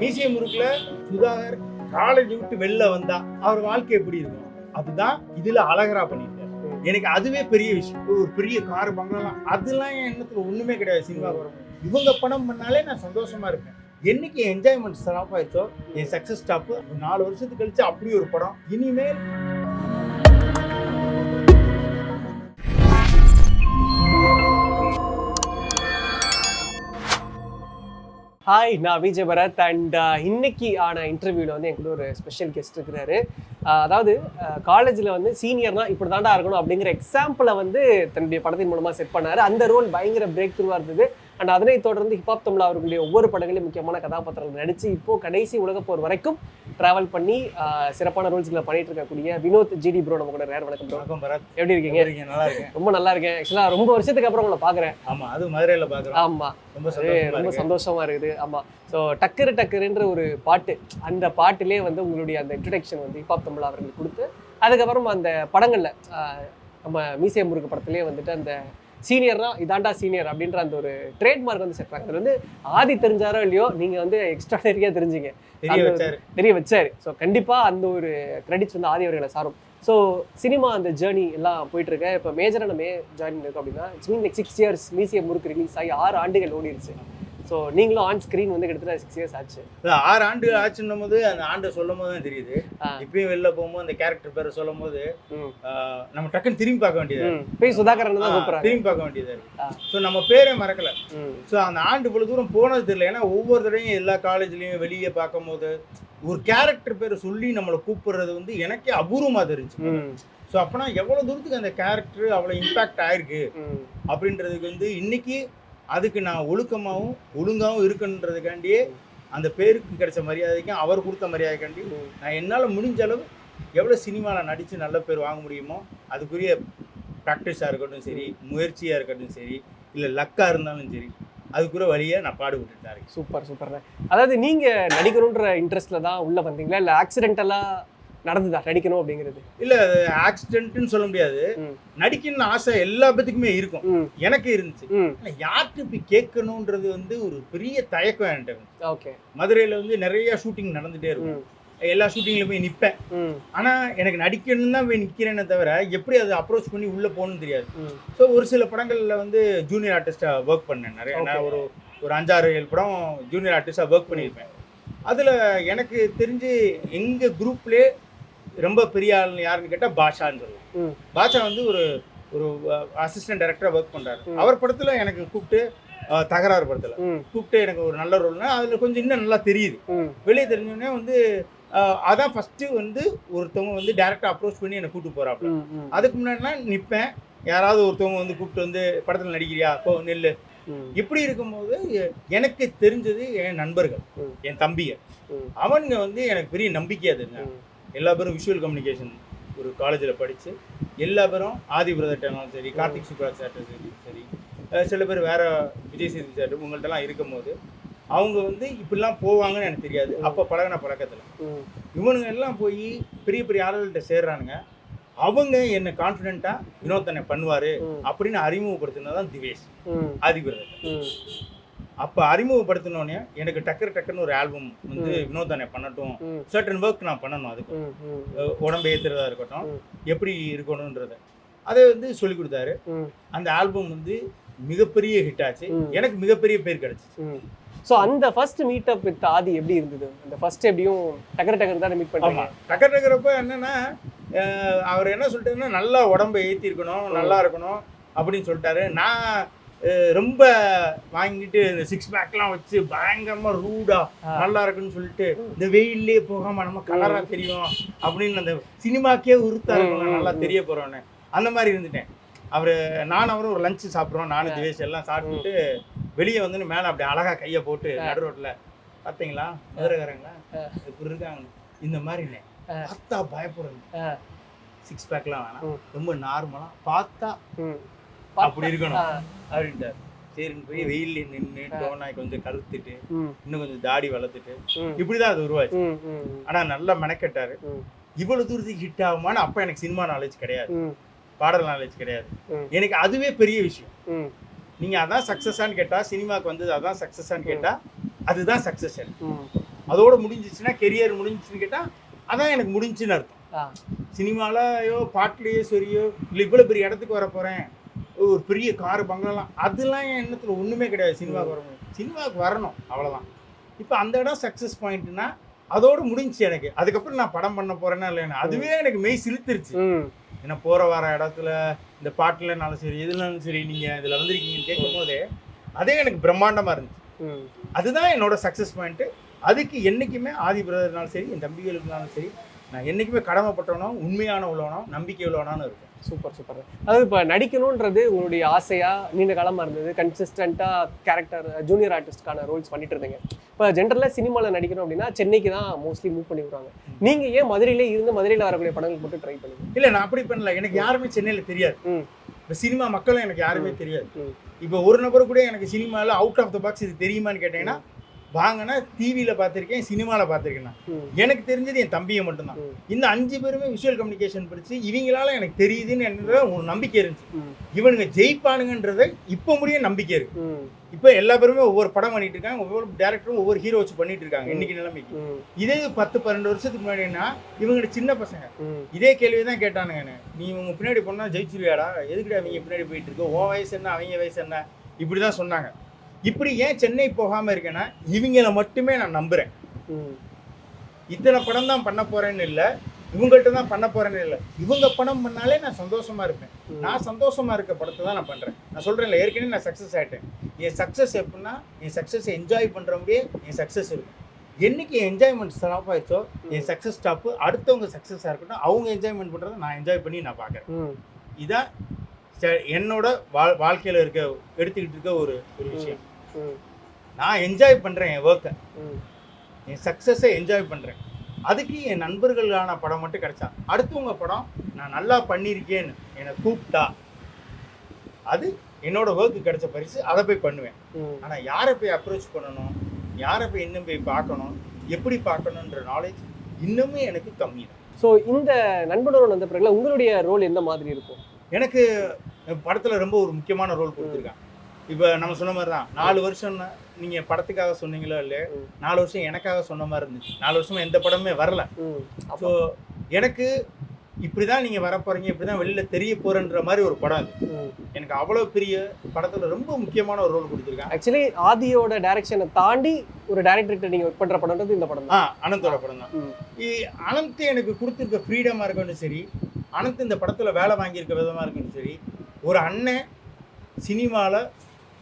Museum முருக்கில் Sudhakar college விட்டு வெளில வந்தா அவர் வாழ்க்கை எப்படி இருக்கும்? அதுதான் இதுல அழகரா பண்ணியிருக்காரு. எனக்கு அதுவே பெரிய விஷயம். ஒரு பெரிய கார் பங்களாம் அதெல்லாம் என் எண்ணத்துல ஒண்ணுமே கிடையாது சினிமா வரும். இவங்க படம் பண்ணாலே நான் சந்தோஷமா இருப்பேன். என்னைக்கு என்ஜாய்மெண்ட் ஸ்டாப் ஆயிடுச்சோ என் சக்சஸ் ஸ்டாப்பு நாலு வருஷத்துக்கு கழிச்சு அப்படி ஒரு படம். இனிமேல் ஹாய் நான் விஜய் பரத் அண்ட் uh, இன்னைக்கு ஆன இன்டர்வியூவில் வந்து என் கூட ஒரு ஸ்பெஷல் கெஸ்ட் இருக்கிறாரு. Uh, அதாவது uh, காலேஜில் வந்து சீனியர்னா இப்படி தாண்டா இருக்கணும் அப்படிங்கிற எக்ஸாம்பிளை வந்து தன்னுடைய படத்தின் மூலமாக செட் பண்ணார். அந்த ரோல் பயங்கர பிரேக் த்ரூவாக இருந்தது. அண்ட் அதனை தொடர்ந்து ஹிப்ஹாப் தமிழ் அவர்களுடைய ஒவ்வொரு படங்களையும் முக்கியமான கதாபாத்திரங்கள் நடித்து இப்போ கடைசி உலகப்போர் வரைக்கும் ட்ராவல் பண்ணி சிறப்பான ரோல்ஸ்களை பண்ணிட்டு இருக்கக்கூடிய வினோத் ஜிடி ப்ரோ நம்ம கூட நேர் வணக்கம் வணக்கம் பரத். எப்படி இருக்கீங்க? நல்லா இருக்கேன். ரொம்ப நல்லா இருக்கேன். ஆக்சுவலாக ரொம்ப வருஷத்துக்கு அப்புறம் உங்களை பார்க்குறேன். ஆமா அது மதுரையில பாக்குறோம் ஆமாம் ரொம்ப ரொம்ப இருக்கு. சந்தோஷமா இருக்குது. ஆமா. ஸோ டக்கரு டக்கருன்ற ஒரு பாட்டு அந்த பாட்டிலே வந்து உங்களுடைய அந்த இன்ட்ரடக்ஷன் வந்து ஹிப்ஹாப் தமிழ் அவர்களுக்கு கொடுத்து அதுக்கப்புறம் அந்த படங்கள்ல நம்ம மீசியம் முருகு படத்துலேயே வந்துட்டு அந்த சீனியர்னா இதாண்டா சீனியர் அப்படின்ற அந்த ஒரு ட்ரேட்மார்க் வந்து செட் அது வந்து ஆதி தெரிஞ்சாரோ இல்லையோ நீங்க வந்து எக்ஸ்ட்ராடரியா தெரிஞ்சீங்க. தெரிய வச்சாரு. ஸோ கண்டிப்பா அந்த ஒரு கிரெடிட்ஸ் வந்து ஆதி அவர்களை சாரும். ஸோ சினிமா அந்த ஜேர்னி எல்லாம் போயிட்டு இருக்கு இப்போ மேஜராக நம்ம ஜாயின் இருக்கோம் அப்படின்னா it's mean like six years Meesaya Murukku release ஆகி ஆறு ஆண்டுகள் ஓடிடுச்சு ஸோ நீங்களும் ஆன் ஸ்க்ரீன் வந்து கிட்டத்தட்ட சிக்ஸ் இயர்ஸ் ஆச்சு. இல்ல, ஆறு ஆண்டு ஆச்சுன்னும் போது அந்த ஆண்டை சொல்லும் போது தான் தெரியுது. இப்பயும் வெளில போகும்போது அந்த கேரக்டர் பேரை சொல்லும் போது நம்ம டக்குன்னு திரும்பி பார்க்க வேண்டியது. போய் சுதாகரன் தான் திரும்பி பார்க்க வேண்டியது. ஸோ நம்ம பேரே மறக்கல. ஸோ அந்த ஆண்டு இவ்வளவு தூரம் போனது தெரியல. ஏன்னா ஒவ்வொரு தடவையும் எல்லா காலேஜ்லயும் வெளியே பார்க்கும்போது ஒரு கேரக்டர் பேரை சொல்லி நம்மளை கூப்பிடுறது வந்து எனக்கே அபூர்வமா தெரிஞ்சு ஸோ அப்பனா எவ்வளவு தூரத்துக்கு அந்த கேரக்டர் அவ்வளவு இம்பாக்ட் ஆயிருக்கு? அப்படின்றதுக்கு வந்து இன்னைக்கு அதுக்கு நான் ஒழுக்கமாகவும் ஒழுங்காகவும் இருக்குன்றதுக்காண்டியே அந்த பேருக்கு கிடைச்ச மரியாதைக்கும் அவர் கொடுத்த மரியாதைக்காண்டி நான் என்னால் முடிஞ்ச அளவு எவ்வளோ சினிமாவில் நடித்து நல்ல பேர் வாங்க முடியுமோ அதுக்குரிய ப்ராக்டிஸாக இருக்கட்டும் சரி முயற்சியாக இருக்கட்டும் சரி இல்லை லக்காக இருந்தாலும் சரி அதுக்குள்ள வழியை நான் பாடுபட்டுட்டு தான் சூப்பர் சூப்பர் அதாவது நீங்கள் நடிக்கணுன்ற இன்ட்ரெஸ்ட்டில் தான் உள்ளே வந்தீங்களா? இல்லை ஆக்சிடென்டலாக நடந்ததா? நடிக்கணும் அப்படிங்கிறது. இல்லை ஆக்சிடென்ட்னு சொல்ல முடியாது. நடிக்கணும்னு ஆசை எல்லா பேத்துக்குமே இருக்கும். எனக்கு இருந்துச்சு. ஆனா யார்கிட்ட போய் கேட்கணுன்றது வந்து ஒரு பெரிய தயக்கம் என்கிட்ட. ஓகே. மதுரையில் வந்து நிறைய ஷூட்டிங் நடந்துகிட்டே இருக்கும். எல்லா ஷூட்டிங்ல போய் நிற்பேன் ம். ஆனால் எனக்கு நடிக்கணும்னு தான் போய் நிற்கிறேனே தவிர எப்படி அதை அப்ரோச் பண்ணி உள்ளே போகணும்னு தெரியாது. ஸோ ஒரு சில படங்களில் வந்து ஜூனியர் ஆர்டிஸ்டாக ஒர்க் பண்ணேன். நிறைய நான். ஒரு ஒரு அஞ்சாறு ஏழு படம் ஜூனியர் ஆர்டிஸ்டாக ஒர்க் பண்ணியிருப்பேன். அதில் எனக்கு தெரிஞ்சு எங்கள் குரூப்லேயே ரொம்ப பெரிய ஆள் யாருன்னு கேட்டால் பாஷான்னு சொல்லுவேன் ம். பாஷா வந்து ஒரு ஒரு அசிஸ்டன்ட் டைரக்டராக ஒர்க் பண்ணுறாரு. அவர் படத்தில் எனக்கு கூப்பிட்டு தகராறு படத்தில். கூப்பிட்டு எனக்கு ஒரு நல்ல ரோல்னா அதில் கொஞ்சம் இன்னும் நல்லா தெரியுது. வெளியே தெரிஞ்சோடனே வந்து அதான் ஃபஸ்ட்டு வந்து ஒருத்தவங்க வந்து டேரெக்டாக அப்ரோச் பண்ணி என்னை கூப்பிட்டு போகிறாப்புல அதுக்கு முன்னாடிலாம் நிற்பேன் யாராவது ஒருத்தவங்க வந்து கூப்பிட்டு வந்து படத்தில் நடிக்கிறியா? போ நெல்லு. ம். இப்படி இருக்கும்போது எனக்கு தெரிஞ்சது என் நண்பர்கள். என் தம்பிங்க அவனுங்க வந்து எனக்கு பெரிய நம்பிக்கையாக தெரிஞ்சேன் ம். எல்லா பேரும் விஷுவல் கம்யூனிகேஷன் ஒரு காலேஜில் படித்து எல்லா பேரும் ஆதி பிரதர்ட்டாலும் சரி கார்த்திக் சுப்ராஜ் சார்ட்ட சரி சில பேர் வேற விஜய் சேதுபதி சார் உங்கள்ட்டலாம் இருக்கும்போது அவங்க வந்து இப்படிலாம் போவாங்கன்னு எனக்கு தெரியாது. அப்போ பழகின பழக்கத்தில். இவனுங்க எல்லாம் போய் பெரிய பெரிய ஆளுகள்கிட்ட சேர்றானுங்க. அவங்க என்ன கான்ஃபிடென்ட்டாக வினோத்தனை பண்ணுவார் அப்படின்னு அறிமுகப்படுத்தினது தான் திவேஷ் ஆதிபிரதர் அப்போ அறிமுகப்படுத்தினோடனே எனக்கு டக்கர் டக்குன்னு ஒரு ஆல்பம் வந்து வினோதனை பண்ணட்டும். சர்டன் ஒர்க் நான் பண்ணணும் அதுக்கு. உடம்பை ஏற்றுறதா இருக்கட்டும். எப்படி இருக்கணுன்றத. அதை வந்து சொல்லி கொடுத்தாரு. அந்த ஆல்பம் வந்து மிகப்பெரிய ஹிட் ஆச்சு. எனக்கு மிகப்பெரிய பேர் கிடைச்சிச்சு. ஸோ அந்த first meet up with Aadhi எப்படி இருந்தது? அந்த ஃபர்ஸ்ட் எப்படியும் டக்கர் டக்கர் தான் மீட் பண்ணுறீங்க டக்கர் டக்கரப்ப என்னன்னா அவர் என்ன சொல்லிட்டாருன்னா நல்லா உடம்பை ஏற்றி இருக்கணும் நல்லா இருக்கணும் அப்படின்னு சொல்லிட்டாரு. நான் ரொம்ப வாங்கிட்டு இந்த சிக்ஸ் பேக்லாம் வச்சு பயங்கரமா ரூடா. நல்லா இருக்குன்னு சொல்லிட்டு இந்த வெயிலே போகாம நம்ம கலரா தெரியும் அப்படின்னு அந்த சினிமாக்கே உருத்தா இருக்கணும் நல்லா தெரிய போறோன்னு அந்த மாதிரி இருந்துட்டேன். அவரு நான் அவரும் ஒரு லஞ்ச் சாப்பிட்றோம் நானும் திவேஷ் எல்லாம் சாப்பிட்டுட்டு வெளியே வந்து மேல அப்படி அழகா கையை போட்டு நடு ரோட்ல பாத்தீங்களா? மதுரைக்காரங்களா? இப்படி இருக்காங்க. இந்த மாதிரிண்ணே பார்த்தா பயப்படுறது. ஆ. சிக்ஸ் பேக்லாம் வேணாம். ரொம்ப நார்மலா பார்த்தா அப்படி இருக்கணும். ஆ. அப்படின்ட்டார். சரின்னு போய் வெயில்ல நின்று டோனாய் கொஞ்சம் கருத்துட்டு ம். இன்னும் கொஞ்சம் தாடி வளர்த்துட்டு இப்படிதான் அது உருவாச்சு. ஆனா நல்லா மெனக்கெட்டாரு. இவ்வளவு தூரத்துக்கு ஹிட் ஆகுமான்னு அப்ப எனக்கு சினிமா நாலேஜ் கிடையாது. பாடல் நாலேஜ் கிடையாது. எனக்கு அதுவே பெரிய விஷயம். நீங்க அதான் சக்சஸான்னு கேட்டா சினிமாக்கு வந்தது அதான் சக்சஸான்னு கேட்டா அதுதான் சக்சஸ் ம். அதோட முடிஞ்சிச்சுன்னா கெரியர் முடிஞ்சிச்சுன்னு கேட்டா அதான் எனக்கு முடிஞ்சுன்னு அர்த்தம். சினிமாலயோ பாட்டுலயோ சரியோ இல்லை இவ்வளோ பெரிய இடத்துக்கு வர போறேன். ஒரு பெரிய கார் பங்களாம் அதெல்லாம் என் எண்ணத்துல ஒண்ணுமே கிடையாது சினிமாவுக்கு வரணும் சினிமாவுக்கு வரணும் அவ்வளவுதான். இப்போ அந்த இடம் சக்ஸஸ் பாயிண்ட்னா அதோட முடிஞ்சுச்சு எனக்கு. அதுக்கப்புறம் நான் படம் பண்ண போறேன்னா இல்லைன்னு. அதுவே எனக்கு மெய் சிலுத்துருச்சு ஏன்னா போற வர இடத்துல இந்த பாட்டுலனாலும் சரி எதுனாலும் சரி நீங்க இதுல வந்திருக்கீங்கன்னு கேட்கும் போதே அதே எனக்கு பிரம்மாண்டமா இருந்துச்சு. அதுதான் என்னோட சக்ஸஸ் பாயிண்ட் அதுக்கு என்னைக்குமே ஆதி பிரதர்னாலும் சரி என் தம்பிகளுக்குனாலும் சரி நான் என்னைக்குமே கடமைப்பட்டவனோ உண்மையான உள்ளவனோ நம்பிக்கை உள்ளவனான்னு இருக்கும் சூப்பர் சூப்பர். அதாவது இப்போ நடிக்கணுன்றது உங்களுடைய ஆசையா நீண்ட காலமா இருந்தது கன்சிஸ்டண்ட்டாக கேரக்டர் ஜூனியர் ஆர்டிஸ்ட்கான ரோல்ஸ் பண்ணிட்டு இருந்தீங்க. இப்போ ஜென்ரலாக சினிமாவில் நடிக்கணும் அப்படின்னா சென்னைக்கு தான் மோஸ்ட்லி மூவ் பண்ணி விடுவாங்க நீங்க ஏன் மதுரையிலே இருந்து மதுரையில் வரக்கூடிய படங்கள் மட்டும் ட்ரை பண்ணுங்க? இல்ல நான் அப்படி பண்ணல. எனக்கு யாருமே சென்னையில தெரியாது. இந்த சினிமா மக்களும் எனக்கு யாருமே தெரியாது. இப்போ ஒரு நபர் கூட எனக்கு சினிமாவில் அவுட் ஆஃப் த பாக்ஸ் இது தெரியுமான்னு கேட்டீங்கன்னா வாங்கன்னா டிவியில் பார்த்துருக்கேன் சினிமாவில் பார்த்துருக்கேன். எனக்கு தெரிஞ்சது என் தம்பியை மட்டும்தான். இந்த அஞ்சு பேருமே விஷுவல் கம்யூனிகேஷன் படிச்சு இவங்களால எனக்கு தெரியுதுன்னு என்ற ஒரு நம்பிக்கை இருந்துச்சு. இவனுங்க ஜெயிப்பானுங்கன்றத இப்போ முடிய நம்பிக்கை இருக்கு. இப்போ எல்லா பேருமே ஒவ்வொரு படம் பண்ணிட்டு இருக்காங்க ஒவ்வொரு டேரக்டரும் ஒவ்வொரு ஹீரோ வச்சு பண்ணிட்டு இருக்காங்க இன்னைக்கு நிலைமைக்கு. இதே பத்து பன்னெண்டு வருஷத்துக்கு முன்னாடினா இவங்க சின்ன பசங்க. இதே கேள்வி தான் கேட்டானுங்க. நீ உங்க பின்னாடி போனா ஜெயிச்சிருவியாடா எதுக்குடா அவங்க பின்னாடி போயிட்டு இருக்க உன் வயசு என்ன அவங்க வயசு என்ன இப்படி தான் சொன்னாங்க இப்படி ஏன் சென்னை போகாம இருக்கேன்னா இவங்கள மட்டுமே நான் நம்புறேன் ம். இத்தனை படம் தான் பண்ண போறேன்னு இல்லை இவங்கள்ட்ட தான் பண்ண போறேன்னு இல்லை இவங்க படம் பண்ணாலே நான் சந்தோஷமா இருப்பேன். நான் சந்தோஷமா இருக்க படத்தை தான் நான் பண்றேன் நான் சொல்றேன்ல ஏற்கனவே நான் சக்ஸஸ் ஆயிட்டேன் என் சக்ஸஸ் எப்படின்னா என் சக்ஸஸ் என்ஜாய் பண்றவங்களே என் சக்ஸஸ் இருக்கும் என்னைக்கு என்ஜாய்மெண்ட் ஸ்டாப் ஆயிடுச்சோ என் சக்ஸஸ் ஸ்டாப்பு அடுத்தவங்க சக்ஸஸாக இருக்கட்டும் அவங்க என்ஜாய்மெண்ட் பண்ணுறதை நான் என்ஜாய் பண்ணி நான் பார்க்குறேன். இதான் என்னோட வாழ் வாழ்க்கையில் இருக்க எடுத்துக்கிட்டு இருக்க ஒரு ஒரு விஷயம். நான் என்ஜாய் பண்ணுறேன் என் ஒர்க்கை. என் சக்ஸஸை என்ஜாய் பண்ணுறேன் அதுக்கு என் நண்பர்களான படம் மட்டும் கிடைச்சா. அடுத்தவங்க படம் நான் நல்லா பண்ணியிருக்கேன்னு என்னை கூப்பிட்டா அது என்னோட ஒர்க்கு கிடைச்ச பரிசு அதை போய் பண்ணுவேன். ஆனால் யாரை போய் அப்ரோச் பண்ணணும்? யாரை போய் இன்னும் போய் பார்க்கணும்? எப்படி பார்க்கணுன்ற நாலேஜ் இன்னுமே எனக்கு கம்மி தான். ஸோ இந்த நண்பனோட வந்த பிறகு உங்களுடைய ரோல் எந்த மாதிரி இருக்கும்? எனக்கு படத்தில் ரொம்ப ஒரு முக்கியமான ரோல் கொடுத்துருக்காங்க. இப்போ நம்ம சொன்ன மாதிரி தான் நாலு வருஷம் நீங்கள் படத்துக்காக சொன்னீங்களோ இல்லையா. நாலு வருஷம் எனக்காக சொன்ன மாதிரி இருந்துச்சு. நாலு வருஷமா எந்த படமே வரல. ஸோ எனக்கு இப்படி தான் நீங்கள் வர போகிறீங்க இப்படி தான் வெளியில் தெரிய போகிறன்ற மாதிரி ஒரு படம் அது. எனக்கு அவ்வளோ பெரிய படத்தில் ரொம்ப முக்கியமான ஒரு ரோல் கொடுத்துருக்காங்க. ஆக்சுவலி ஆதியோட டைரக்ஷனை தாண்டி ஒரு டைரக்டர்கிட்ட நீங்க ஒர்க் பண்ற படம்ன்றது இந்த படம் தான். அனந்தோட படம் தான். அனந்த் எனக்கு கொடுத்துருக்க ஃப்ரீடமாக இருக்கட்டும் சரி அனந்த் இந்த படத்தில் வேலை வாங்கியிருக்க விதமாக இருக்கட்டும் சரி ஒரு அண்ணன் சினிமாவில்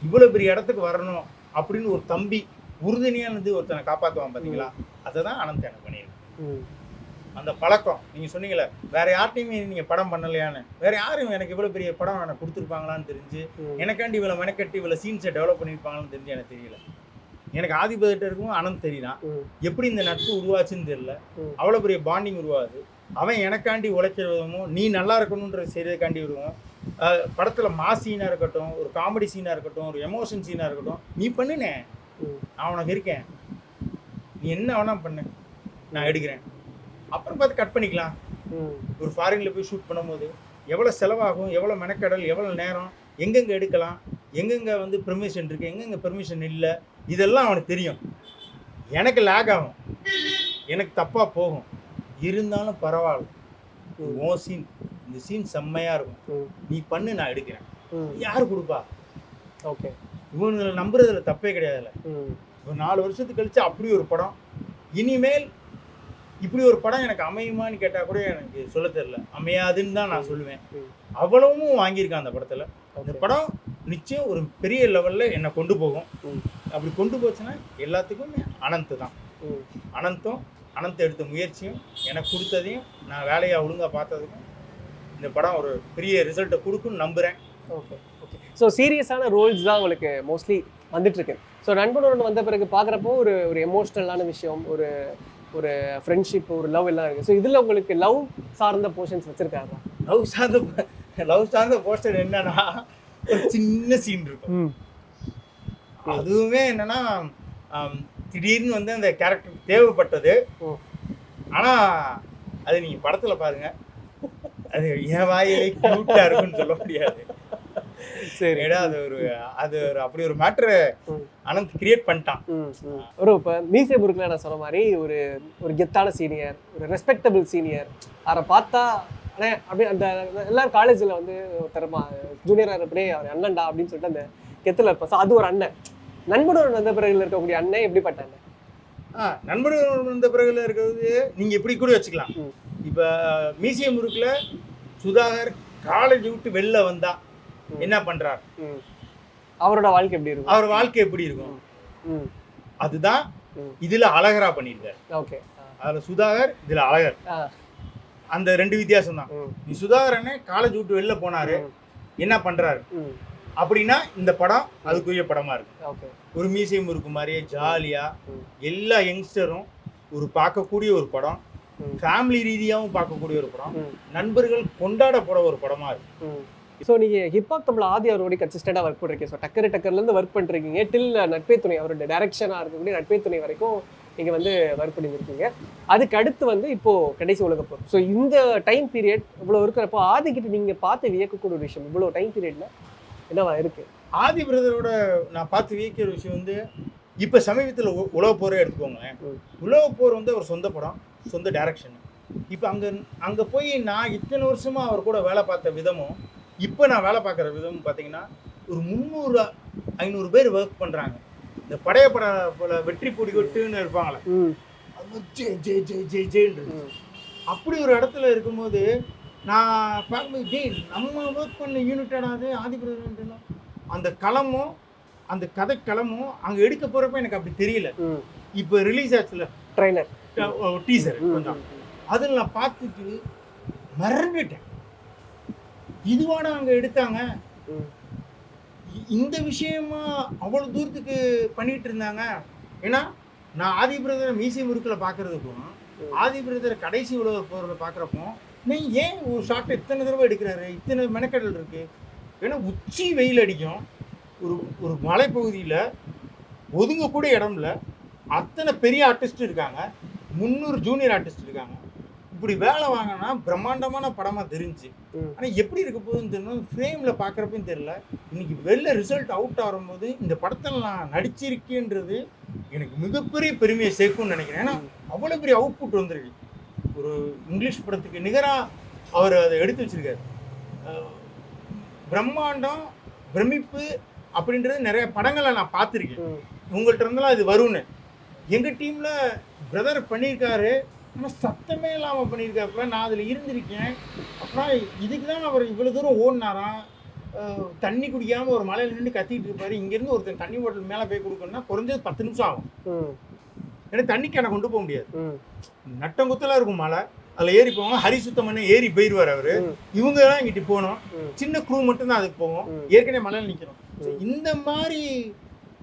இவ்வளோ பெரிய இடத்துக்கு வரணும் அப்படின்னு ஒரு தம்பி உறுதுணையாக இருந்து ஒருத்தனை காப்பாற்றுவான் பார்த்தீங்களா அதை தான் அனந்த் எனக்கு பண்ணியிருக்கு. ம். அந்த பழக்கம். நீங்கள் சொன்னீங்களே வேற யார்ட்டையுமே நீங்கள் படம் பண்ணலையான்னு. வேற யாரும் எனக்கு இவ்வளோ பெரிய படம் எனக்கு கொடுத்துருப்பாங்களான்னு தெரிஞ்சு. எனக்காண்டி இவ்வளோ மெனக்கட்டி இவ்வளோ சீன்ஸை டெவலப் பண்ணியிருப்பாங்களான்னு தெரிஞ்சு எனக்கு தெரியல. எனக்கு ஆதிபதிட்ட இருக்கும் அனந்த் தெரியலாம். எப்படி இந்த நட்பு உருவாச்சுன்னு தெரியல. அவ்வளோ பெரிய பாண்டிங் உருவாகுது. அவன் எனக்காண்டி உழைக்கிற விதமும் நீ நல்லா இருக்கணுன்ற செய்யறதுக்காண்டி வருவோம் படத்தில் மாஸ் சீனாக இருக்கட்டும் ஒரு காமெடி சீனாக இருக்கட்டும் ஒரு எமோஷன் சீனாக இருக்கட்டும் நீ பண்ணுனே. நான் உனக்கு இருக்கேன். நீ என்ன வேணா பண்ணு. நான் எடுக்கிறேன். அப்புறம் பார்த்து கட் பண்ணிக்கலாம். ஒரு ஃபாரினில் போய் ஷூட் பண்ணும்போது எவ்வளோ செலவாகும் எவ்வளோ மெனக்கடல் எவ்வளோ நேரம் எங்கெங்கே எடுக்கலாம் எங்கெங்கே வந்து பெர்மிஷன் இருக்குது எங்கெங்கே பெர்மிஷன் இல்லை இதெல்லாம் அவனுக்கு தெரியும். எனக்கு லேக் ஆகும். எனக்கு தப்பாக போகும். இருந்தாலும் பரவாயில்ல. ம். இந்த சீன் செம்மையாக இருக்கும். நீ பண்ணு நான் எடுக்கிறேன். யார் கொடுப்பா ஓகே இவனுங்களை நம்புறதுல தப்பே கிடையாதுல்ல. ஒரு நாலு வருஷத்துக்கு கழிச்சு அப்படி ஒரு படம் இனிமேல் இப்படி ஒரு படம் எனக்கு அமையுமான்னு கேட்டால் கூட எனக்கு சொல்ல தெரியல அமையாதுன்னு தான் நான் சொல்லுவேன். அவ்வளவும் வாங்கியிருக்கான் அந்த படத்தில் அந்த. படம் நிச்சயம் ஒரு பெரிய லெவலில் என்னை கொண்டு போகும். அப்படி கொண்டு போச்சுன்னா எல்லாத்துக்குமே அனந்த் தான். அனந்தும் அனந்த் எடுத்த முயற்சியும் எனக்கு கொடுத்ததையும் நான் வேலையை ஒழுங்காக பார்த்ததுக்கும் இந்த படம் ஒரு பெரிய ரிசல்ட்டை கொடுக்குன்னு நம்புகிறேன் ஓகே ஓகே ஸோ சீரியஸான ரோல்ஸ் தான் உங்களுக்கு மோஸ்ட்லி வந்துட்டு இருக்கு ஸோ நண்பனோட வந்த பிறகு பார்க்குறப்போ ஒரு ஒரு எமோஷ்னலான விஷயம் ஒரு ஒரு ஃப்ரெண்ட்ஷிப் ஒரு லவ் எல்லாம் இருக்கு. ஸோ இதில் உங்களுக்கு லவ் சார்ந்த போர்ஷன்ஸ் வச்சிருக்காங்க லவ் சார்ந்த லவ் சார்ந்த போஸ்டர் என்னன்னா ஒரு சின்ன சீன் இருக்கும். அதுவுமே என்னன்னா திடீர்னு வந்து அந்த கேரக்டர் தேவைப்பட்டது. ஓ. ஆனா அது நீங்க படத்துல பாருங்க. அது என் வாயிலே கியூட்டா இருக்குன்னு சொல்ல முடியாது. சரி. அது ஒரு அது ஒரு அப்படி ஒரு மேட்ரு. அனந்த் கிரியேட் பண்ணிட்டான். ம், ம். ஒரு இப்போ மீசை முறுக்கில் நான் சொன்ன மாதிரி ஒரு ஒரு கெத்தான சீனியர் ஒரு ரெஸ்பெக்டபிள் சீனியர் அவரை பார்த்தா அண்ணே அப்படி அந்த எல்லாரும் காலேஜில் வந்து ஒருத்தரமா ஜூனியராக இருப்பனே அவர் அண்ணன்டா அப்படின்னு சொல்லிட்டு அந்த கெத்தில் இருப்பேன். அது ஒரு அண்ணன். நண்பனுடன் வந்த பிறகு இருக்கக்கூடிய அண்ணன் எப்படிப்பட்ட அண்ணன்? ஆ நண்பர்கள் வந்த பிறகுல இருக்கிறது நீங்க இப்படி கூட வச்சுக்கலாம். இப்ப மியூசியம் முறுக்குல சுதாகர் காலேஜ் விட்டு வெளில வந்தா. என்ன பண்றார்? ம். அவரோட வாழ்க்கை எப்படி இருக்கும்? அவர் வாழ்க்கை எப்படி இருக்கும்? அதுதான். இதுல அழகரா பண்ணியிருக்காரு. ஓகே. அதுல சுதாகர் இதுல அழகர். அந்த ரெண்டு வித்தியாசம் தான். நீ சுதாகர் அண்ணே காலேஜ் விட்டு வெளில போனாரு. என்ன பண்றாரு? ம். அப்படின்னா இந்த படம் அதுக்குரிய படமா இருக்கு. ஓகே. ஒரு மியூசியம் இருக்கு மாதிரியே ஜாலியா. எல்லா யங்ஸ்டரும் ஒரு பார்க்கக்கூடிய ஒரு படம். ஃபேமிலி ரீதியாகவும் பார்க்கக்கூடிய ஒரு படம். நண்பர்கள் கொண்டாடப்பட ஒரு படமா இருக்கு. ம். ஸோ நீங்கள் ஹிப்ஹாப் தமிழ் ஆதி அவரோட கன்சிஸ்டண்டாக ஒர்க் பண்ணுறீங்க ஸோ டக்கர் டக்கர்லேருந்து ஒர்க் பண்ணுறீங்க டில் நட்பே துணை அவரோட டைரக்ஷனாக இருக்கக்கூடிய நட்பே துணை வரைக்கும் நீங்கள் வந்து ஒர்க் பண்ணியிருக்கீங்க. அதுக்கு அடுத்து வந்து இப்போது கடைசி உலகப்போர் ஸோ இந்த டைம் பீரியட் இவ்வளோ இருக்கிறப்போ ஆதிக்கிட்ட நீங்கள் பார்த்து வியக்கக்கூடிய ஒரு விஷயம் இவ்வளோ டைம் பீரியடில் என்னவா இருக்குது ஆதி பிரதரோட நான் பார்த்து வியக்கிற விஷயம் வந்து இப்போ சமீபத்தில் உலக போரே எடுத்துக்கோங்களேன். ம். உலக போர் வந்து அவர் சொந்த படம். சொந்த டைரக்ஷன் இப்போ அங்கே அங்கே போய் நான் இத்தனை வருஷமா அவர் கூட வேலை பார்த்த விதமும் இப்போ நான் வேலை பார்க்குற விதமும் பார்த்தீங்கன்னா ஒரு முந்நூறு ஐநூறு பேர் ஒர்க் பண்ணுறாங்க இந்த படைய பட போல வெற்றி பொடி கொட்டுன்னு இருப்பாங்களே. ஜே ஜே ஜே ஜே ம். அப்படி ஒரு இடத்துல இருக்கும்போது நான் பார்க்கும்போது டேய் நம்ம ஒர்க் பண்ண யூனிட்டடா அது? ஆதிபிரதம் அந்த களமும் அந்த கதை களமும் அங்கே எடுக்க போகிறப்ப எனக்கு அப்படி தெரியல. இப்போ ரிலீஸ் ஆச்சுல. ட்ரைனர் டீசர் கொஞ்சம். அதில் நான் பார்த்துட்டு மறந்துட்டேன். இதுவான அங்கே எடுத்தாங்க? இந்த விஷயமா அவ்வளோ தூரத்துக்கு பண்ணிட்டு இருந்தாங்க? ஏன்னா நான் ஆதி பிரதர் மியூசியம் இருக்குல பார்க்கறதுக்கும். ஆதி பிரதர் கடைசி உலக போரில் பார்க்குறப்போ நீ ஏன் ஒரு ஷாட் இத்தனை தடவை எடுக்கிறாரு? இத்தனை மெனக்கடல் இருக்கு? ஏன்னா உச்சி வெயில் அடிக்கும். ஒரு ஒரு மலைப்பகுதியில் ஒதுங்கக்கூடிய இடம்ல அத்தனை பெரிய ஆர்டிஸ்ட் இருக்காங்க. முந்நூறு ஜூனியர் ஆர்டிஸ்ட் இருக்காங்க. இப்படி வேலை வாங்கினா பிரம்மாண்டமான படமாக தெரிஞ்சு. ஆனால் எப்படி இருக்க போகுதுன்னு தெரியல. ஃப்ரேமில் பார்க்குறப்பையும் தெரியல. இன்னைக்கு வெளில ரிசல்ட் அவுட் ஆகும்போது இந்த படத்தில் நான் நடிச்சிருக்கேன்றது எனக்கு மிகப்பெரிய பெருமையை சேர்க்கும்னு நினைக்கிறேன். ஏன்னா அவ்வளோ பெரிய அவுட்புட் வந்திருக்கு. ஒரு இங்கிலீஷ் படத்துக்கு நிகராக அவர் அதை எடுத்து வச்சிருக்காரு. பிரம்மாண்டம் பிரமிப்பு அப்படின்றது நிறைய படங்களை நான் பார்த்துருக்கேன். உங்கள்கிட்ட இருந்தெல்லாம் இது வரும்னு. எங்கள் டீமில் பிரதர் பண்ணியிருக்காரு. ஆனால் சத்தமே இல்லாமல் பண்ணியிருக்காப்புல நான் அதில் இருந்திருக்கேன். அப்புறம் இதுக்கு தான் அவர் இவ்வளோ தூரம் ஓடினாராம் தண்ணி குடிக்காமல் ஒரு மலையில் நின்று கத்திட்டு இருப்பாரு. இங்கேருந்து ஒருத்தன் தண்ணி பாட்டில் மேலே போய் கொடுக்கணும்னா குறைஞ்சது பத்து நிமிஷம் ஆகும். ஏன்னா தண்ணி கேனை கொண்டு போக முடியாது. நட்டங்குத்தலாக இருக்கும் மலை. அதில் ஏறி போவாங்க. ஹரி சுத்தம் பண்ணி ஏறி போயிடுவார் அவர். இவங்க தான் இங்கிட்டு போகணும். சின்ன க்ரூ மட்டும் தான் அதுக்கு போவோம். ஏற்கனவே மலையில் நிற்கணும் So, ம். இந்த மாதிரி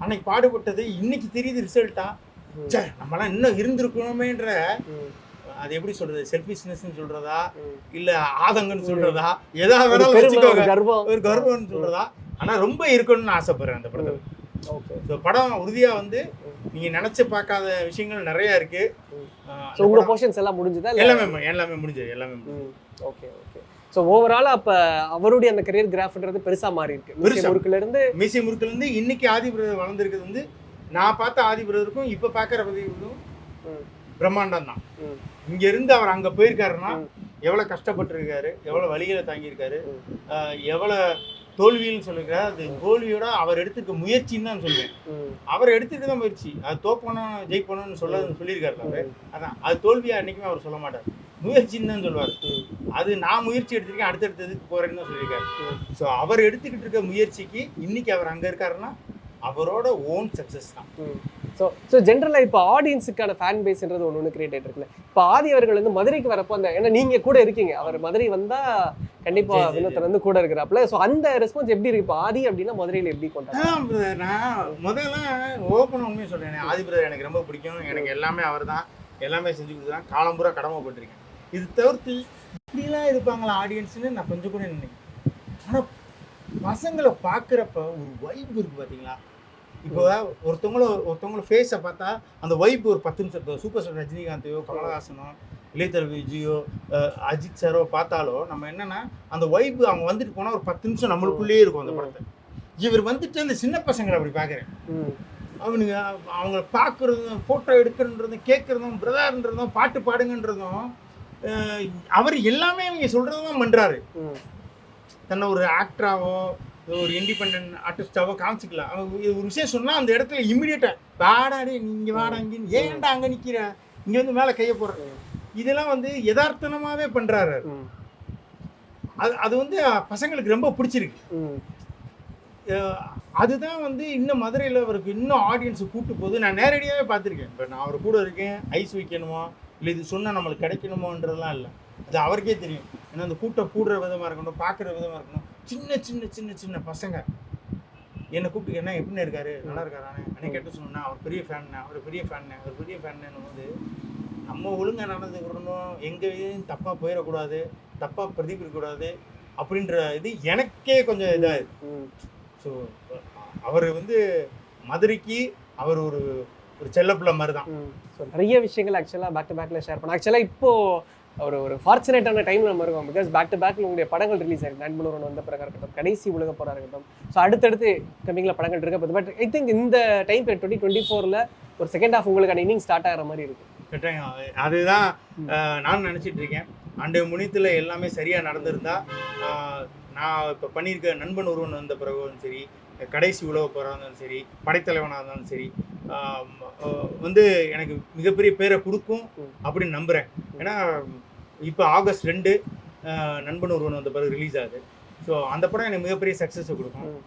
அன்னைக்கு பாடுபட்டது இன்னைக்கு தெரியுது ரிசல்ட்டா ம். சே நம்மலாம் இன்னும் இருந்திருக்கணுமேன்ற அது எப்படி சொல்றது? செல்ஃபிஷ்னஸ்னு சொல்றதா? இல்ல ஆதங்கன்னு சொல்றதா? எதா வேணாலும் வச்சுக்கோங்க. ஒரு கர்வம்னு சொல்றதா? ஆனா ரொம்ப இருக்கணும்னு ஆசைப்படுறேன் அந்த படத்துல. ஓகே. ஸோ படம் உறுதியா வந்து நீங்க நினைச்சு பார்க்காத விஷயங்கள் நிறைய இருக்கு. ஸோ உங்க போர்ஷன்ஸ் எல்லாம் முடிஞ்சுதா? எல்லாமே எல்லாமே முடிஞ்சது எல்லாமே. Okay okay. ஸோ ஓவரால் அப்போ அவருடைய அந்த கரியர் கிராஃப்ன்றது பெருசா மாறி இருக்கு பெருசா. முருக்குல இருந்து மீசி முறுக்குல இருந்து இன்னைக்கு ஆதி பிரதர் வளர்ந்துருக்கிறது வந்து நான் பார்த்த ஆதி பிரதருக்கும் இப்ப பார்க்குற பதிவுக்கும் ம், பிரம்மாண்டம் தான் ம், இங்க இருந்து அவர் அங்க போயிருக்காருன்னா ம். எவ்வளவு கஷ்டப்பட்டிருக்காரு எவ்வளவு வழிகளை தாங்கியிருக்காரு எவ்வளவு தோல்வின்னு சொல்லியிருக்காரு. அது தோல்வியோட அவர் எடுத்துக்க முயற்சின்னு தான் சொல்லுவேன் அவர் எடுத்துக்க தான் முயற்சி. அது தோப்பணும் ஜெயிப்பணும்னு சொல்ல சொல்லியிருக்காரு அவரு. அதான். அது தோல்வியா அன்னைக்குமே அவர் சொல்ல மாட்டார். முயற்சின்னு தான் சொல்லுவார் அது நான் முயற்சி எடுத்திருக்கேன் அடுத்தடுத்ததுக்கு போறேன்னு தான் சொல்லியிருக்காரு. ஸோ அவர் எடுத்துக்கிட்டு இருக்க முயற்சிக்கு இன்னைக்கு அவர் அங்க இருக்காருன்னா அவரோட ஓன் சக்சஸ் தான். ஸோ ஸோ ஜென்ரலாக இப்போ ஆடியன்ஸுக்கான ஃபேன் பேஸ்ன்றது ஒன்று ஒன்று கிரியேட் ஆகிட்டு இருக்குல்ல. இப்போ ஆதி அவர்கள் வந்து மதுரைக்கு வரப்போ அந்த ஏன்னா நீங்கள் கூட இருக்கீங்க. அவர் மதுரை வந்தால் கண்டிப்பாக. வினோத்தன் வந்து கூட இருக்கிறாப்புல. ஸோ அந்த ரெஸ்பான்ஸ் எப்படி இருக்கு? இப்போ ஆதி அப்படின்னா மதுரையில் எப்படி brother, நான் முதல்ல ஓப்பன் உண்மையை சொல்றேன். ஆதி பிரதர் எனக்கு ரொம்ப பிடிக்கும். எனக்கு எல்லாமே அவர் தான். எல்லாமே செஞ்சு கொடுத்துதான் காலம்பூரா கடமைப்பட்டிருக்கேன் இது தவிர்த்து இப்படிலாம் இருப்பாங்களா ஆடியன்ஸ்னு நான் கொஞ்சம் கூட நினைக்கிறேன் ஆனால் பசங்களை பார்க்குறப்ப ஒரு வைப் இருக்கு பார்த்தீங்களா இப்போ ஒருத்தவங்கள ஒருத்தவங்கள ஃபேஸை பார்த்தா அந்த வைப் ஒரு பத்து நிமிஷம் சூப்பர் ஸ்டார் ரஜினிகாந்தையோ கமலஹாசனோ இளையதள விஜயோ அஜித் சாரோ பார்த்தாலோ நம்ம என்னன்னா அந்த வைப் அவங்க வந்துட்டு போனால் ஒரு பத்து நிமிஷம் நம்மளுக்குள்ளேயே இருக்கும் அந்த படத்தை. இவர் வந்துட்டு அந்த சின்ன பசங்களை அப்படி பார்க்குறேன். அவனுங்க அவங்கள பார்க்குறதும் ஃபோட்டோ எடுக்கிறன்றதும் கேட்குறதும் பிரதார்ன்றதும் பாட்டு பாடுங்கன்றதும் அவர் எல்லாமே இவங்க சொல்கிறது தான் பண்ணுறாரு தன்னை ஒரு ஆக்டராவோ ஒரு இண்டிபெண்ட் ஆர்டிஸ்டாவோ காமிச்சிக்கலாம் அவன் ஒரு விஷயம் சொன்னால் அந்த இடத்துல இம்மிடியட்டாக வாடாடே நீங்கள் வாடா இங்கே ஏன்டா அங்கே நிற்கிற இங்கே வந்து மேலே கையை போடுற. இதெல்லாம் வந்து யதார்த்தனமாகவே பண்ணுறாரு அது அது வந்து பசங்களுக்கு ரொம்ப பிடிச்சிருக்கு. அதுதான் வந்து இன்னும் மதுரையில் அவருக்கு இன்னும் ஆடியன்ஸை கூட்டு போகுது. நான் நேரடியாகவே பார்த்துருக்கேன். இப்போ நான் அவர் கூட இருக்கேன். ஐஸ் வைக்கணுமோ இல்லை இது சொன்னால் நம்மளுக்கு கிடைக்கணுமோன்றதெல்லாம் இல்லை. அது அவருக்கே தெரியும். ஏன்னா அந்த கூட்டம் கூடுற விதமாக இருக்கணும் பார்க்குற விதமாக இருக்கணும். சின்ன சின்ன சின்ன சின்ன பசங்க. என்னை கூப்பிட்டு என்ன எப்படின்னு இருக்காரு? நல்லா இருக்காரானே அன்னைக்கு கேட்டு சொன்னா அவர் பெரிய ஃபேன் அவர் பெரிய ஃபேன் அவர் பெரிய ஃபேன் போது நம்ம ஒழுங்கா நடந்துக்கிறணும் எங்க இதையும் தப்பாக போயிடக்கூடாது தப்பாக பிரதிபலிக்கக்கூடாது அப்படின்ற இது எனக்கே கொஞ்சம் இதாக ஸோ அவர் வந்து மதுரைக்கு அவர் ஒரு ஒரு செல்லப்பிள்ளை மாதிரி தான் ஸோ நிறைய விஷயங்கள் ஆக்சுவலாக பேக் டு பேக்கில் ஷேர் பண்ண ஆக்சுவலாக இப்போ ஒரு ஒரு ஃபார்ச்சுனேட்டான டைம் நம்ம இருக்கோம். பிகாஸ் பேக் டு பேக் உங்களுடைய படங்கள் ரிலீஸ் ஆயிருக்கு. நண்பனூரன் வந்த பிறகு இருக்கட்டும் கடைசி உலக போரா இருக்கட்டும். ஸோ அடுத்தடுத்து கம்மிங்கில் படங்கள் இருக்க பட் ஐ திங்க் இந்த டைம் டுவெண்ட்டி டுவெண்ட்டி ஃபோரில் ஒரு செகண்ட் ஹாஃப் உங்களுக்கான இன்னிங் ஸ்டார்ட் ஆகிற மாதிரி இருக்கு. அதுதான் நான் நினச்சிட்டு இருக்கேன். அன்றைய முனித்தில் எல்லாமே சரியாக நடந்திருந்தா நான் இப்போ பண்ணியிருக்க நண்பன் ஒருவன் வந்த பிறகும் சரி கடைசி உலக போகிறா இருந்தாலும் சரி படைத்தலைவனாக இருந்தாலும் சரி வந்து எனக்கு மிகப்பெரிய பேரை கொடுக்கும். அப்படின்னு நம்புகிறேன் ஏன்னா இப்போ ஆகஸ்ட் ரெண்டு நண்பன் ஒருவன் வந்த பிறகு ரிலீஸ் ஆகுது. ஸோ அந்த படம் எனக்கு மிகப்பெரிய சக்ஸஸை கொடுக்கும்.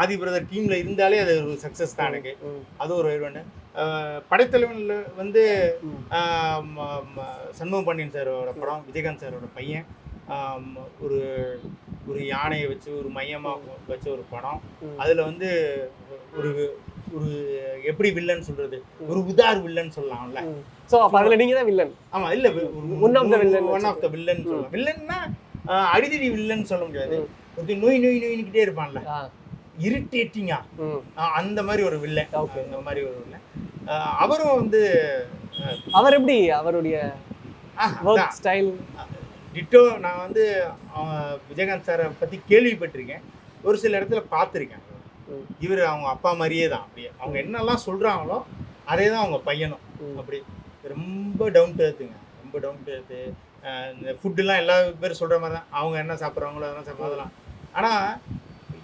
ஆதி பிரதர் டீமில் இருந்தாலே அது ஒரு சக்ஸஸ் தான் எனக்கு. அது ஒரு வேணும் படைத்தலைவனில் வந்து ம், ஆஹ் ம- ம- சண்முக பாண்டியன் சாரோட படம் விஜயகாந்த் சாரோட பையன் ஒரு ஒரு யானையை வச்சு ஒரு மையமாக வச்ச ஒரு படம். அதில் வந்து ஒரு ஒரு எப்படி வில்லன் சொல்றது? ஒரு உதார் வில்லன் சொல்லலாம்ல. ஸோ அப்போ அதில் நீங்கள் தான் வில்லன். ஆமா இல்ல One of the villain one of the villain சொல்லலாம் வில்லன்னா அடிதடி வில்லன் சொல்ல முடியாது. ம். ஒருத்தன் நோய் நோய் நோயின்னுக்கிட்டே இருப்பான்ல. இரிட்டேட்டிங்கா அந்த மாதிரி ஒரு வில்லன். அந்த மாதிரி ஒரு வில்லன். அவரும் வந்து அவர் எப்படி? அவருடைய ஸ்டைல் டிட்டோ நான் வந்து விஜயகாந்த் சாரை பற்றி கேள்விப்பட்டிருக்கேன். ஒரு சில இடத்துல பார்த்துருக்கேன். இவர் அவங்க அப்பா மாதிரியே தான். அப்படியே அவங்க என்னெல்லாம் சொல்கிறாங்களோ அதே தான் அவங்க பையனும். அப்படி ரொம்ப டவுன் டு ரொம்ப டவுன் டு இந்த ஃபுட்டுலாம் எல்லா பேரும் சொல்கிற மாதிரி தான். அவங்க என்ன சாப்பிட்றாங்களோ அதெல்லாம் சாப்பிட்றதெல்லாம் ஆனால்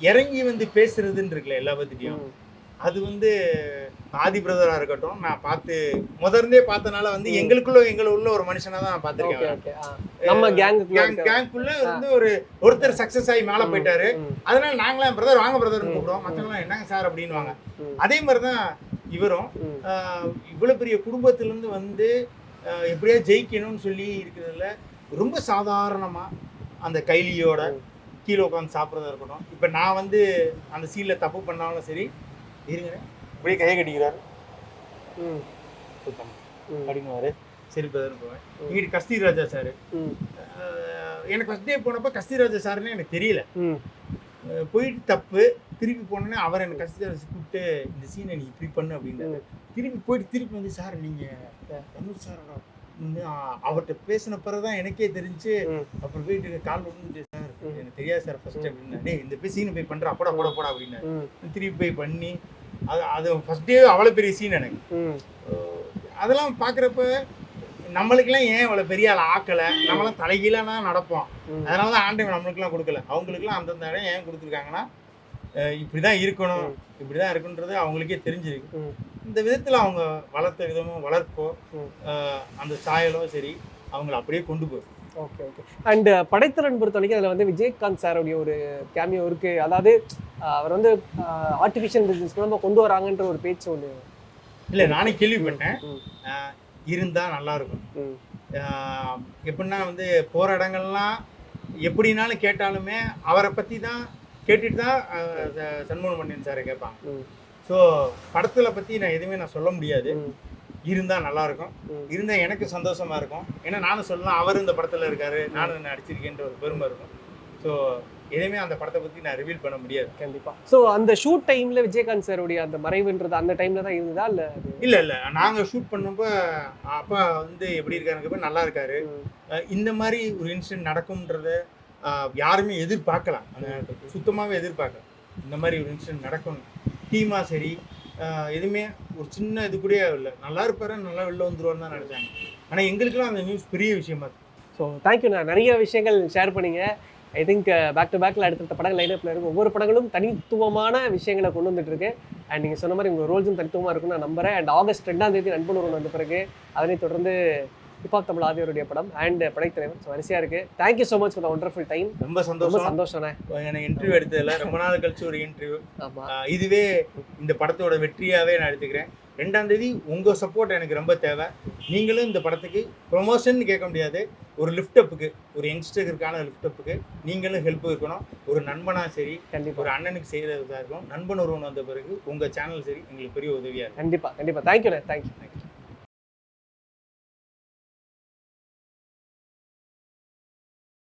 இறங்கி வந்து பேசுறதுன்னு இருக்குல்ல எல்லா பற்றியும் அது வந்து ஆதி பிரதராக இருக்கட்டும் நான் பார்த்து முதர்ந்தே பார்த்தனால வந்து. எங்களுக்குள்ள எங்களை உள்ள ஒரு மனுஷனாக தான் நான் பார்த்துருக்கேன் நம்ம கேங்குக்குள்ள கேங் கேங்குள்ள வந்து ஒரு ஒருத்தர் சக்சஸ் ஆகி மேலே போயிட்டாரு. அதனால நாங்களாம் பிரதர் வாங்க பிரதர்னு. கூப்பிடுவோம். மற்றவங்களாம் என்னங்க சார் அப்படின்வாங்க. அதே மாதிரி தான் இவரும் ஆஹ், இவ்வளவு பெரிய குடும்பத்திலேருந்து வந்து எப்படியா ஜெயிக்கணும்னு சொல்லி இருக்கிறதுல ரொம்ப சாதாரணமா அந்த கைலியோட. கீழே உட்காந்து சாப்பிட்றதா இருக்கட்டும். இப்போ நான் வந்து அந்த சீனில் தப்பு பண்ணாலும் சரி இருங்க அப்படியே கையை கட்டிக்கிறாரு. அப்படிங்குவாரு. சரி பிரதர்னு போவேன். ம். இங்கிட்டு கஸ்தூரி ராஜா சார் எனக்கு ஃபஸ்ட் டே போனப்போ கஸ்தூரி ராஜா சார்னு எனக்கு தெரியல. போயிட்டு தப்பு திருப்பி போனோன்னே அவர் எனக்கு கஸ்தூரி ராஜா கூப்பிட்டு இந்த சீனை நீ இப்படி பண்ணு அப்படின்னாரு திருப்பி போயிட்டு திருப்பி வந்து சார் நீங்கள் தனுஷ் சாரோட அவர்கிட்ட பேசின பிறகு தான் எனக்கே தெரிஞ்சு அப்புறம் போயிட்டு கால் விழுந்துட்டு ம். எனக்கு தெரியாது சார் ஃபர்ஸ்ட் அப்படின்னா டேய் இந்த போய் சீனை போய் பண்ணுற அப்படா போட போடா அப்படின்னாரு திருப்பி போய் பண்ணி அது அது ஃபர்ஸ்ட் டே அவ்வளோ பெரிய சீன் எனக்கு. அதெல்லாம் பார்க்குறப்ப நம்மளுக்கெல்லாம் ஏன் இவ்வளோ பெரிய ஆள் ஆக்கலை? நம்மளாம் தலைகீழாக தான் நடப்போம். அதனால தான் ஆண்டவன் நம்மளுக்குலாம் கொடுக்கல. அவங்களுக்குலாம் அந்தந்த இடம் ஏன் கொடுத்துருக்காங்கன்னா இப்படி தான் இருக்கணும். இப்படி தான் இருக்குன்றது அவங்களுக்கே தெரிஞ்சிருக்கு. இந்த விதத்தில் அவங்க வளர்த்த விதமும் வளர்ப்போ அந்த சாயலோ சரி அவங்கள அப்படியே கொண்டு போகும் ஓகே ஓகே அண்ட் படைத்தலன் பொறுத்த வரைக்கும் அதில் வந்து விஜயகாந்த் சாருடைய ஒரு கேமியோ இருக்கு. அதாவது அவர் வந்து ஆர்டிஃபிஷியல் பிஸ்னஸ் நம்ம கொண்டு வராங்கன்ற ஒரு பேச்சு ஒன்று இல்லை நானே கேள்விப்பட்டேன். ம், அஹ் இருந்தா நல்லா இருக்கும். ம், அஹ் எப்படின்னா வந்து போகிற இடங்கள்லாம் எப்படினாலும் கேட்டாலுமே அவரை பற்றி தான் கேட்டுட்டு தான் அஹ், ச- சண்முக மணியன் சாரை கேட்பாங்க. ஸோ படத்தில் பற்றி நான் எதுவுமே நான் சொல்ல முடியாது. இருந்தால் நல்லா இருக்கும் ம். இருந்தால் எனக்கு சந்தோஷமா இருக்கும். ஏன்னா நானும் சொல்லலாம் அவர் இந்த படத்தில் இருக்காரு நானும் நடிச்சிருக்கேன்ற ஒரு பெருமை இருக்கும். ஸோ எதுவுமே அந்த படத்தை பத்தி நான் ரிவீல் பண்ண முடியாது. கண்டிப்பா. ஸோ அந்த ஷூட் டைம்ல விஜயகாந்த் சாருடைய அந்த மறைவுன்றது அந்த டைம்ல தான் இருந்ததா இல்ல இல்ல இல்ல. நாங்க ஷூட் பண்ணப்ப அப்பா வந்து எப்படி இருக்காருங்க நல்லா இருக்காரு. இந்த மாதிரி ஒரு இன்சிடென்ட் நடக்கும்ன்றத யாருமே எதிர்பார்க்கலாம் அந்த நேரத்துல சுத்தமாவே எதிர்பார்க்கல. இந்த மாதிரி ஒரு இன்சிடென்ட் நடக்கும் டீமா சரி எதுவுமே ஒரு சின்ன இது கூட இல்லை. நல்லா இருப்பாரு நல்லா வெளில வந்துருவான்னு தான் நினைச்சாங்க. ஆனால் எங்களுக்குலாம் அந்த நியூஸ் பெரிய விஷயமா இருக்கு. ஸோ நான் நிறைய விஷயங்கள் ஷேர் பண்ணீங்க. ஐ திங்க் பேக் டு பேக்கில் அடுத்தடுத்த படங்கள் லைனப்பில் இருக்கும் ஒவ்வொரு படங்களும் தனித்துவமான விஷயங்களை கொண்டு வந்துட்டு இருக்கு. அண்ட் நீங்கள் சொன்ன மாதிரி உங்கள் ரோல்ஸும் தனித்துவமாக இருக்கும்னு நான் நம்புறேன். அண்ட் ஆகஸ்ட் ரெண்டாம் தேதி நண்பன் ஒன்று வந்த பிறகு அதனை தொடர்ந்து ஹிப்ஹாப் தமிழ் ஆதியோருடைய படம் அண்ட் படைத்தலைவன் ஸோ வரிசையாக இருக்கு. Thank you so much for wonderful time ரொம்ப சந்தோஷம். சந்தோஷம்ண்ணே. எனக்கு இன்டர்வியூ எடுத்ததில்ல ரொம்ப நாள் கழிச்சு ஒரு இன்டர்வியூ ஆமாம் இதுவே இந்த படத்தோட வெற்றியாவே நான் எடுத்துக்கிறேன். ரெண்டாம் தேதி உங்க சப்போர்ட் எனக்கு ரொம்ப தேவை. நீங்களும் இந்த படத்துக்கு ப்ரொமோஷன் கேட்க முடியாது. ஒரு லிஃப்ட் அப்புக்கு ஒரு யங்ஸ்டருக்கான லிஃப்ட் அப்புக்கு நீங்களும் ஹெல்ப் இருக்கணும். ஒரு நண்பனா சரி கண்டிப்பாக ஒரு அண்ணனுக்கு செய்யறதா இருக்கும் நண்பன் ஒருவன் வந்த பிறகு உங்க சேனல் சரி எங்களுக்கு பெரிய உதவியா இருக்கும். கண்டிப்பாக கண்டிப்பாக தேங்க்யூண்ணே தேங்க்யூ you.